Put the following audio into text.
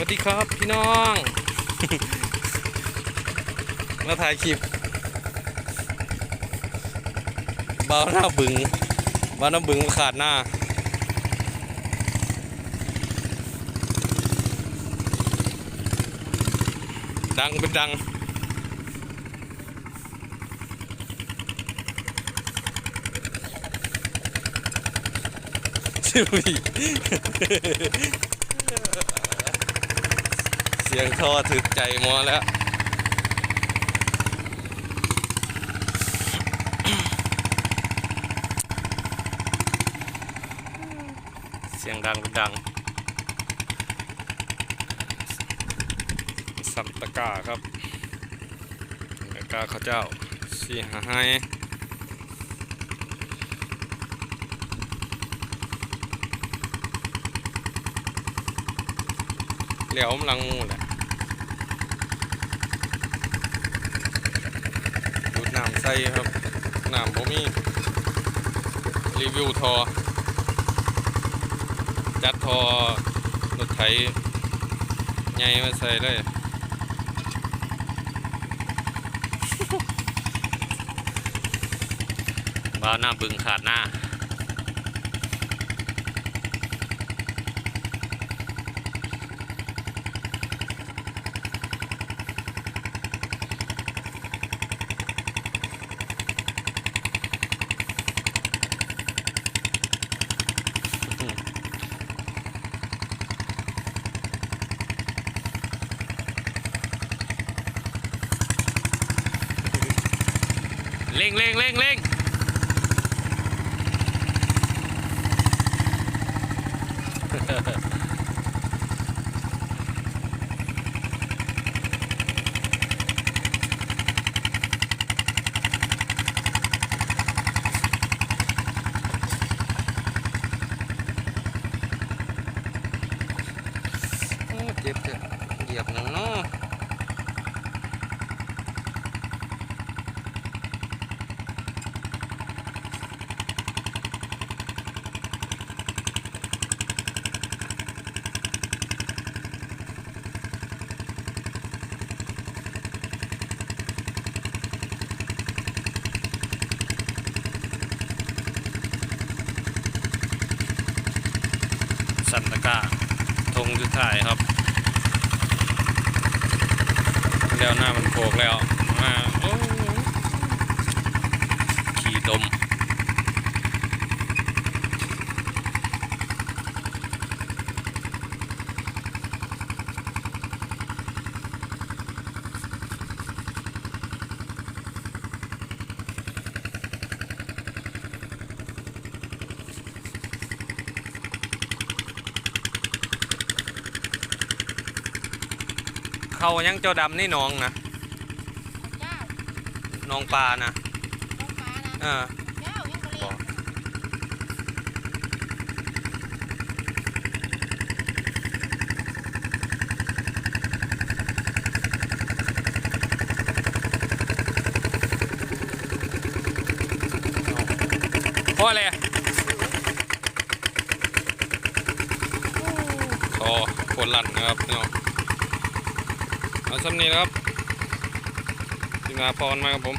วัสดีครับพี่น้อง มาถ่ายคลิปเบาหน้าบึงเบาหน้าบึงขาดหน้า ดังเป็นดังชิวอี เสียงท่อถึกใจมอแล้วเสียงดังดังสัมตะกร้าครับตะกาข้าเจ้าสีหาให้เหลียวมนลังมูแหละดูดน้ำใส่ครับน้ำบ่มีรีวิวทอ จัดทอรถไถใหญ่มาใส่เลยบ้าวหน้าบึงขาดหน้า เร่งเร่งเร่งเร่งเจ็บเจ็บเหยียบหนังเนาะ สันตะกร้าธงสุดท้ายครับ แล้วหน้ามันโผกแล้วมาโอ้ขี่ดม เขายังเจ้าดำนี่น้องนะเจ้าน้องปลานะน้องฟ้านะเออเจ้ายังบ่บเลี้อยงเพราะอะไรอะคอคนลั่นนะครับพี่น้อง เอาซ้ำนี้นะครับทีมงานพรมาครับผม